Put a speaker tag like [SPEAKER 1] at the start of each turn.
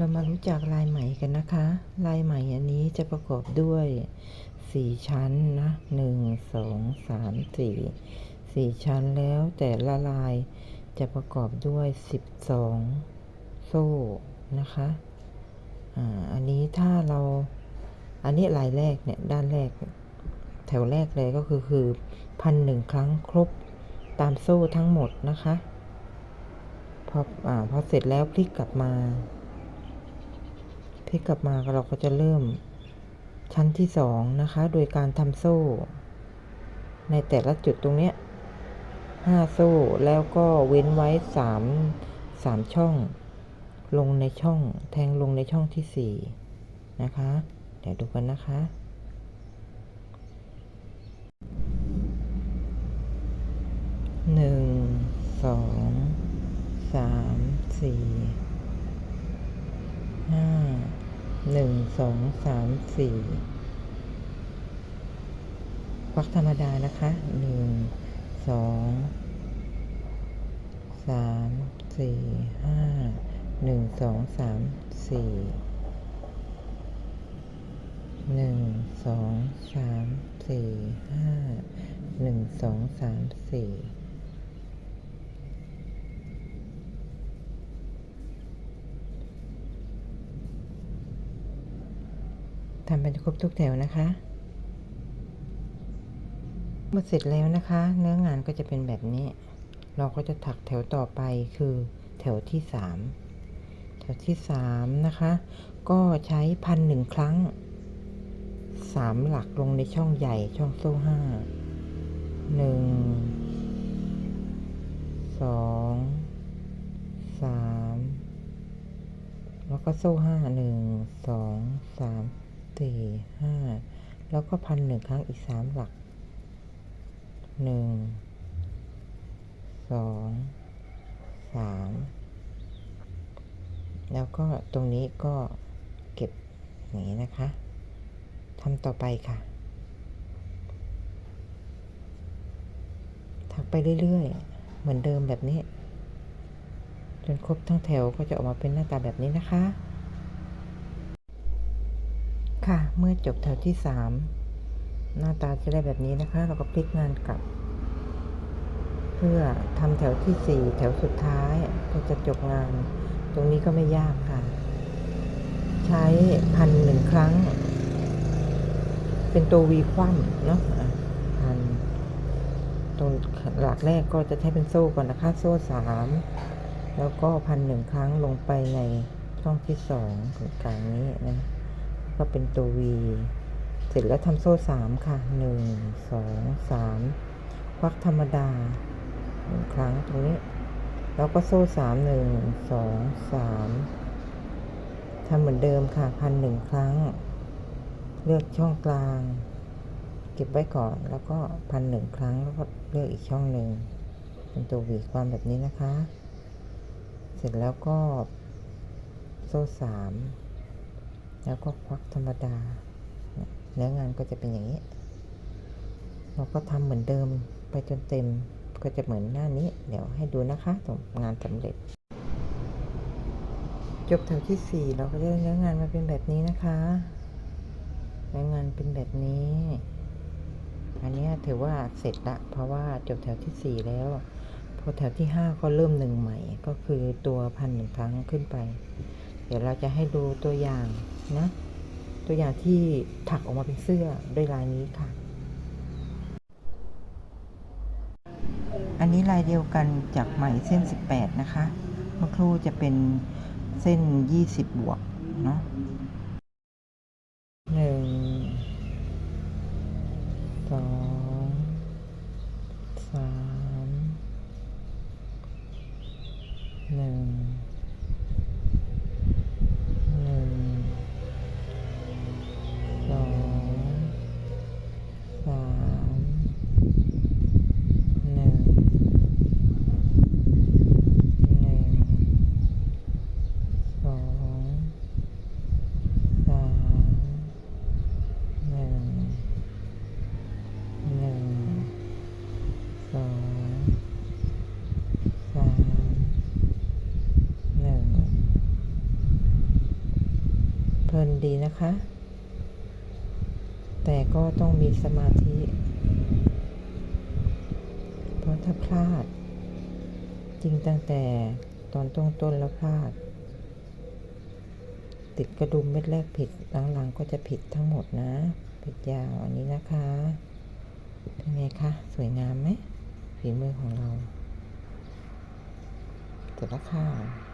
[SPEAKER 1] เรามารู้จักลายไหมกันนะคะ ลายไหมอันนี้จะประกอบด้วยสี่ชั้นนะหนึ่งสองสามสี่สี่ชั้นแล้วแต่ละลายจะประกอบด้วยสิบสองโซ่นะคะอ่าอันนี้ถ้าเราอันนี้ลายแรกเนี่ยด้านแรก แถวแรกเลยก็คือคือพันหนึ่งครั้งครบตามโซ่ทั้งหมดนะคะ พออพอเสร็จแล้วพลิกกลับมา พลิกกลับมาเราก็จะเริ่มชั้นที่สองนะคะ โดยการทำโซ่ ในแต่ละจุดตรงเนี้ยห้าโซ่แล้วก็เว้นไว้สามสามช่อง ลงในช่องแทงลงในช่องที่สี่นะคะ เดี๋ยวดูกันนะคะ หนึ่ง สอง สาม สี่ ห้า หนึ่งสองสามสี่ควักธรรมดานะคะหนึ่งสองสามสี่ห้าหนึ่งสองสามสี่หนึ่งสองสามสี่ห้าหนึ่งสองสามสี่ ทำเป็นครบทุกแถวนะคะเมื่อเสร็จแล้วนะคะ เนื้องานก็จะเป็นแบบนี้ เราก็จะถักแถวต่อไปคือแถวที่สามแถวที่สามนะคะ ก็ใช้พันหนึ่งครั้งสามหลักลงในช่องใหญ่ช่องโซ่ห้าหนึ่งสองสามแล้วก็โซ่ห้าหนึ่งสองสาม สี่ห้าแล้วก็พันหนึ่งครั้งอีกสามหลักหนึ่งสองสามแล้วก็ตรงนี้ก็เก็บอย่างนี้นะคะทำต่อไปค่ะถักไปเรื่อยๆ เหมือนเดิมแบบนี้ จนครบทั้งแถวก็จะออกมาเป็นหน้าตาแบบนี้นะคะ ค่ะ เมื่อจบแถวที่สามหน้าตาจะได้แบบนี้นะคะ เราก็พลิกงานกลับ เพื่อทำแถวที่สี่แถวสุดท้ายก็จะจบงาน ตรงนี้ก็ไม่ยากค่ะ ใช้พันหนึ่งครั้ง เป็นตัววีคว่ำเนาะพันตรงหลักแรกก็จะใช้เป็นโซ่ก่อนนะคะ โซ่สามแล้วก็พันหนึ่งครั้งลงไปในช่องที่สองตรงกลางนี้นะ ก็เป็นตัววีเสร็จแล้วทำโซ่สามค่ะหนึ่งสองสามควักธรรมดาหนึ่งครั้งตรงนี้ แล้วก็โซ่สามหนึ่งสองสามทำเหมือนเดิมค่ะพันหนึ่งครั้ง เลือกช่องกลาง เก็บไว้ก่อนแล้วก็พันหนึ่งครั้งแล้วก็เลือกอีกช่องหนึ่งเป็นตัวหวีความแบบนี้นะคะ เสร็จแล้วก็โซ่สาม แล้วก็ควักธรรมดาเนื้องานก็จะเป็นอย่างนี้ เราก็ทำเหมือนเดิมไปจนเต็มก็จะเหมือนหน้านี้ เดี๋ยวให้ดูนะคะตรงงานสำเร็จ จบแถวที่สี่เราก็จะได้เนื้องานมาเป็นแบบนี้นะคะเนื้องานเป็นแบบนี้ อันนี้ถือว่าเสร็จละเพราะว่าจบแถวที่สี่แล้ว พอแถวที่ห้าก็เริ่มหนึ่งใหม่ ก็คือตัวพันหนึ่งครั้งขึ้นไป เดี๋ยวเราจะให้ดูตัวอย่าง นะ ตัวอย่างที่ถักออกมาเป็นเสื้อด้วยลายนี้ค่ะ อันนี้ลายเดียวกันจากไหมเส้น 18 นะคะเมื่อครู่จะเป็นเส้น 20 บวกเนาะหนึ่ง สอง สาม หนึ่ง หนึ่ง สอง สาม หนึ่ง หนึ่ง สอง ส ลินดีนะคะ แต่ก็ต้องมีสมาธิ เพราะถ้าพลาด จริงตั้งแต่ตอนต้นต้นๆแล้วพลาด ติดกระดุมเม็ดแรกผิดหลังๆก็จะผิดทั้งหมดนะ ผิดยาวอันนี้นะคะ เป็นไงคะ สวยงามไหมฝีมือของเราเสร็จแล้วค่ะ